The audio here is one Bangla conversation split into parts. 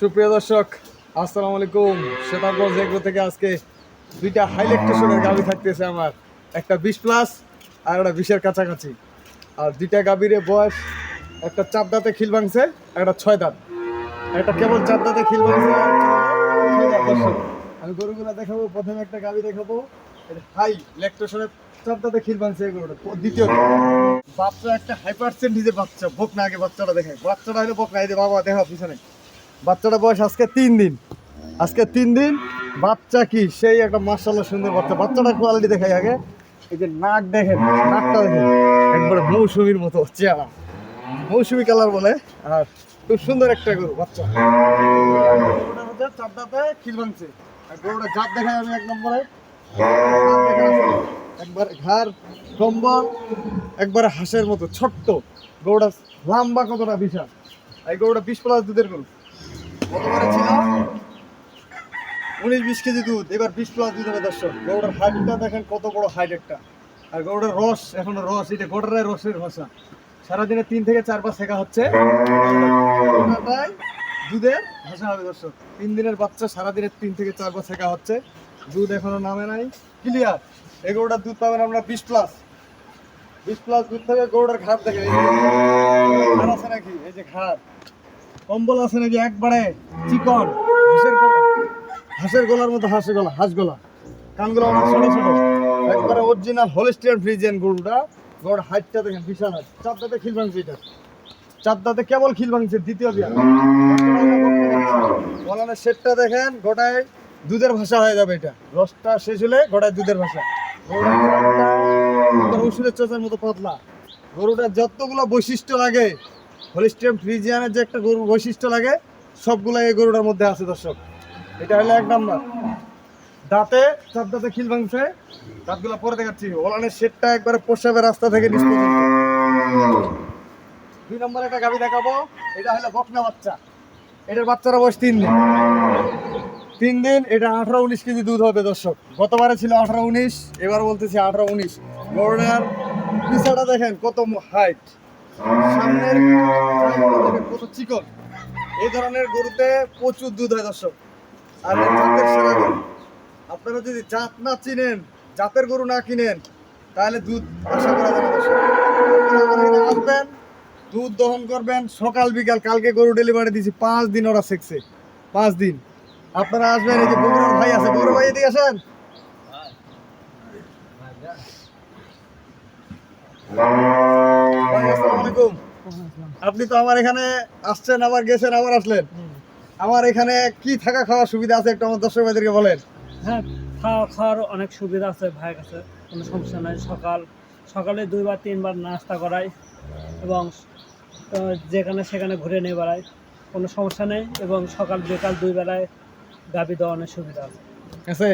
সুপ্রিয় দর্শক, আসসালামু আলাইকুম। শ্বেতারগঞ্জ এগ্রো থেকে আজকে দুইটা হাইলেকটেশনের গাভি থাকতেছে আমার। একটা বিশ প্লাস আর একটা বিশের কাছাকাছি। আর দুইটা গাভীর বয়স, একটা চার দাঁতে খিল ভাঙছে একটা ছয় দাঁত। একটা কেবল চার দাঁতে খিল ভাঙছে আমি গরুগুলো দেখাবো, প্রথমে একটা গাভি দেখাবো। হাই ল্যাকটেশনের চার দাঁতে খিল ভাঙছে এগুলো দ্বিতীয় বাচ্চা একটা হাই পার্সেন্টেজের বাচ্চা ভোগ না আগে বাচ্চাটা দেখে। বাচ্চাটা হলো ভোগ না বাবা দেখা পিছনে। বাচ্চাটা বয়স আজকে তিন দিন। আজকে তিন দিন, বাচ্চা কি সেই একটা মার্শাল্লাহ সুন্দর বাচ্চা। বাচ্চাটা কোয়ালিটি দেখাই আগে। এই যে নাক দেখেন, নাকটা দেখেন, একবারে মৌসুমীর মতো, চেহারা। মৌসুমী কালার বলে, আর খুব সুন্দর একটা গরু, বাচ্চা। গরুটার মধ্যে চার খিল ভাঙছে। আর গরুটা জাত দেখাই আমি এক নম্বরে। একবার ঘাড়, কম্বল, একবারে হাঁসের মতো, ছোট্ট। গরুটা লম্বা কতটা বিশাল। এই গরুটা বিশ প্লাস দুধের গরু। গতবারে ছিল। উনিশ, বিশ কেজি দুধ, এবার বিশ প্লাস দুধ হবে দর্শক। গরুটার হাইটটা দেখেন কত বড় হাইট একটা। আর গরুটার রস, এখনও রস এটা গোটারাই রসের ভাষা সারাদিনে তিন থেকে চার পাঁচ শেখা হচ্ছে। দুধের ভাষা হবে দর্শক। তিন দিনের বাচ্চা সারাদিনে তিন থেকে চার পাঁচ শেখা হচ্ছে। দুধ এখনও নামে নাই। ক্লিয়ার এই গরুটার দুধ পাবেন আমরা বিশ প্লাস বিশ প্লাস দুধ থেকে গরুটার ঘাট ঘাড় আছে নাকি? এই যে ঘাড়। কম্বল আছে নাকি একবারে? চিকন। হাঁসের হাঁসের গলার মতো হাঁসের গলা, হাঁস গলা। কানগুলো অনেক ছোট ছোট। একবারে অরিজিনাল হোলিস্টিয়ান ফ্রিজিয়ান গরুটা। গরুর হাইটটা দেখেন বিশাল হাইট চার দাঁতে খিল ভাঙছে এটা। চার দাঁতে কেবল খিল ভাঙছে, দ্বিতীয় বিয়া। বলানের সেটটা দেখেন, গোটায় দুধের ভাষা হয়ে যাবে এটা। রসটা শেষ হলে গোটায় দুধের ভাষা। রসুনের চোচার মতো পাতলা। গরুটার যতগুলো বৈশিষ্ট্য লাগে হলিস্টিয়াম ফ্রিজিয়ানের যে একটা গরুর বৈশিষ্ট্য লাগে সবগুলো এই গরুটার মধ্যে আছে দর্শক। এটা হলো এক নাম্বার। দাঁতে, চার দাঁতে খিল ভাঙছে। দাঁতগুলো পরে দেখাচ্ছি। ওলানের শেডটা একবারে পোষাবে রাস্তা থেকে দুই নম্বর একটা গাভি দেখাবো। এটা হলো বকনা বাচ্চা। এটার বাচ্চারা বয়স তিন দিন। তিন দিন, এটা আঠারো উনিশ কেজি দুধ হবে দর্শক। গতবারে ছিল আঠারো উনিশ, এবার বলতেছি আঠারো উনিশ। গরুটার পিছাটা দেখেন কত হাইট। সামনের চাকাগুলো চিকন এই ধরনের গরুতে প্রচুর দুধ হয় দর্শক। আর জাতের সেরা গরু। আপনারা যদি জাত না চিনেন জাতের গরু না কিনেন তাহলে দুধ আশা করা যাবে দর্শক। আসবেন দুধ দহন করবেন সকাল বিকাল কালকে গরু ডেলিভারি দিয়েছি পাঁচ দিন ওরা শিখছে। পাঁচ দিন। আপনারা আসবেন এই যে বগুড়ার ভাই আছে বগুড়া ভাই এদিকে আসেন। আসসালামু আলাইকুম। আপনি তো আমার এখানে আসছেন আবার গেছেন আবার আসলেন। আমার এখানে কি থাকা খাওয়ার সুবিধা আছে একটু আমার দর্শক ভাইদেরকে বলেন? হ্যাঁ খাওয়া খাওয়ার অনেক সুবিধা আছে ভাইয়ের কাছে কোনো সমস্যা নাই। সকাল সকালে দুইবার তিনবার নাস্তা করাই এবং যেখানে সেখানে ঘুরে নিয়ে বেড়াই কোনো সমস্যা নেই এবং সকাল বিকাল দুই বেলায় গাবি দেওয়ানোর সুবিধা আছে। আছে?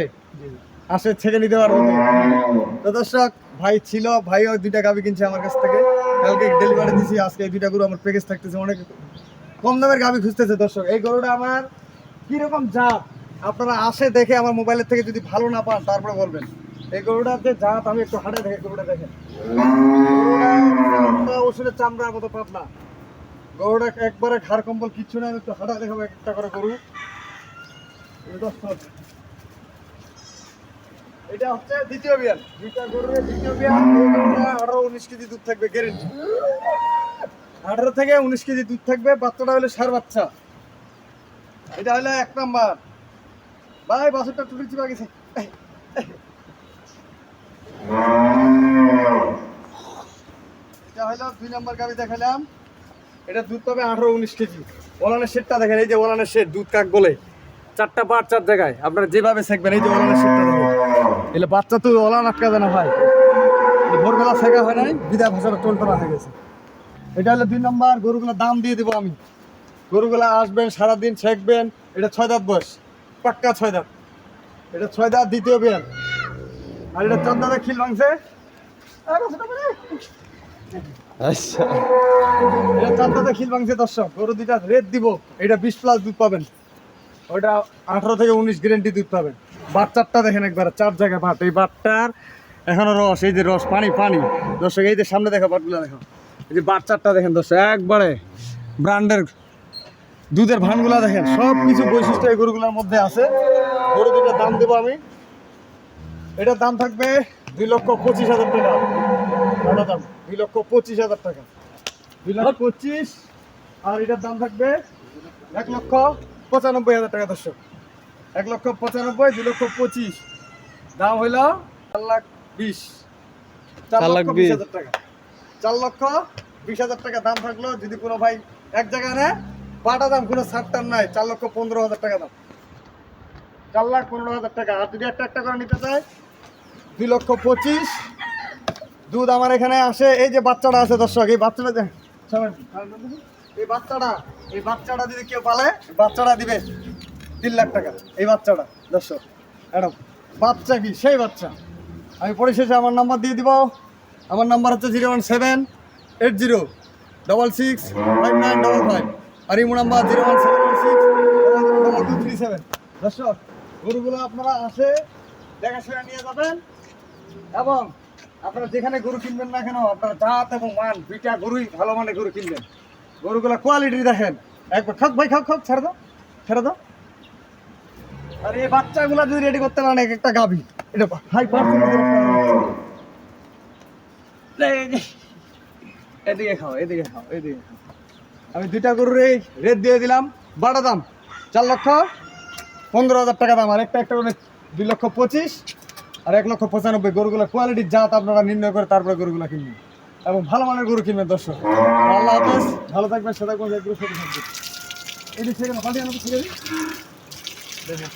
আসে ছেড়ে নিতে পারব। তো। তো দর্শক ভাই ছিল ভাইও দুইটা গাবি কিনছে আমার কাছ থেকে। কালকে ডেলিভারি দিছি, আজকে এই দুইটা গরু আমার প্যাকেজ থাকতেছে, অনেক কম দামের গাবি খুঁজতেছে দর্শক। এই গরুটা আমার কীরকম জাত? আপনারা আসে দেখে আমার মোবাইলের থেকে যদি ভালো না পান, তারপরে বলবেন। এই গরুটার যে জাত, আমি একটু হাটে দেখে গরুটা দেখেন। ওষুধের চামড়ার মতো পাতলা। গরুটা একবারে ঘাড় কম্বল কিচ্ছু না আমি একটু হাঁটা দেখাবো একটা করে গরু। দর্শক এটা হচ্ছে দ্বিতীয় বিয়ান। দুইটা গরুর দ্বিতীয় বিয়ান আঠারো, উনিশ কেজি দুধ থাকবে গ্যারেন্টি আঠারো থেকে উনিশ কেজি দুধ থাকবে, বাচ্চাটা হলে সার বাচ্চা। এটা হলো এক নাম্বার। ভাই, বাছুরটা টুটি চিপা গেছে এটা হলো দুই নাম্বার গাড়ি দেখালাম। এটা দুধ পাবে আঠারো, উনিশ কেজি। ওলানের শেডটা দেখেন, এই যে ওলানের শেড, দুধ কাক বলে। চারটা পাট চার জায়গায়। আপনারা যেভাবে শেখবেন এই যে ওলানের শেডটা দেখেন। এলে বাচ্চা তো ওলান আটকা যায় না ভাই ভোরবেলা শেখা হয় নাই বিদায় ভাষাটা টলটনা হয়ে গেছে। এটা হলো দুই নম্বর গরুগুলোর দাম দিয়ে দেবো আমি। গরুগুলা আসবেন সারাদিন শেখবেন এটা ছয় দাঁত বয়স পাক্কা ছয় দাঁত। এটা ছয় দাঁত দ্বিতীয় বিয়ান আর এটা চার খিল ভাঙছে আচ্ছা। এটা চার দাঁতে খিল ভাঙছে দর্শক গরু দুইটা রেট দিব এটা বিশ প্লাস দুধ পাবেন। ওটা আঠারো থেকে উনিশ গ্যারেন্টি দুধ পাবেন। বাচ্চারটা দেখেন একবার, চার জায়গায় ভাত এই বাটটার এখনও রস, এই যে রস, পানি পানি। দর্শক, এই যে সামনে দেখো বাটগুলো দেখো। এই যে বাচ্চারটা দেখেন দর্শক, একবারে ব্র্যান্ডের দুধের ভানগুলা দেখেন। সব কিছু বৈশিষ্ট্য এই গরুগুলোর মধ্যে আছে। গরু দুটার দাম দেবো আমি। এটার দাম থাকবে দুই লক্ষ পঁচিশ হাজার টাকা। দাম, দুই লক্ষ পঁচিশ হাজার টাকা। দুই লক্ষ পঁচিশ, আর এটার দাম থাকবে এক লক্ষ পঁচানব্বই হাজার টাকা দর্শক। এক লক্ষ পঁচানব্বই দুই লক্ষ পঁচিশ। দাম হইল চার লাখ বিশ। চার লক্ষ বিশ। হাজার টাকা। চার লক্ষ বিশ হাজার টাকা দাম থাকল যদি কোনো ভাই এক জায়গায় নেয় বাটা দাম কোনো ছাড়টার নাই চার লক্ষ পনেরো হাজার টাকা দাম। চার লাখ পনেরো হাজার টাকা। আর যদি একটা একটা করে নিতে চায় দুই লক্ষ পঁচিশ। দুধ আমার এখানে আসে এই যে বাচ্চাটা আছে দর্শক এই বাচ্চাটা এই বাচ্চাটা এই বাচ্চাটা যদি কেউ পালে বাচ্চাটা দিবে। তিন লাখ টাকা এই বাচ্চাটা, দর্শক। ম্যাডাম, বাচ্চা কি? সেই বাচ্চা। আমি পরিশেষে আমার নাম্বার দিয়ে দিব। আমার নাম্বার হচ্ছে zero one seven eight zero double six five nine double five আর imo number zero one seven six double two three seven দর্শক, গরুগুলো আপনারা আসে দেখাশোনা নিয়ে যাবেন। এবং আপনারা যেখানে গরু কিনবেন না কেন, আপনারা জাত এবং মান দুইটা গরুই ভালো মানের গরু কিনবেন। গরুগুলা কোয়ালিটি দেখেন। একবার খাক ভাই খাক খাক ছেড়ে দাও ছেড়ে দাও। আর এই বাচ্চাগুলা যদি রেডি করতে পারেন, এক একটা গাভি। এটা হাই এদিকে খাও এদিকে খাও এদিকে খাও। আমি দুইটা গরুর এই রেট দিয়ে দিলাম বাটা দাম। চার লক্ষ, পনেরো হাজার টাকা দাম। আর একটা একটা করে দুই লক্ষ পঁচিশ, আর এক লক্ষ পঁচানব্বই। গরুগুলো কোয়ালিটির জাত আপনারা নির্ণয় করে তারপরে গরুগুলো কিনবেন। এবং ভালো মানের গরু কিনবেন, দর্শক। আল্লাহ হাফেজ। ভালো থাকবেন সেটা কোনো এদিক থেকে পাঠিয়ে। Beleza.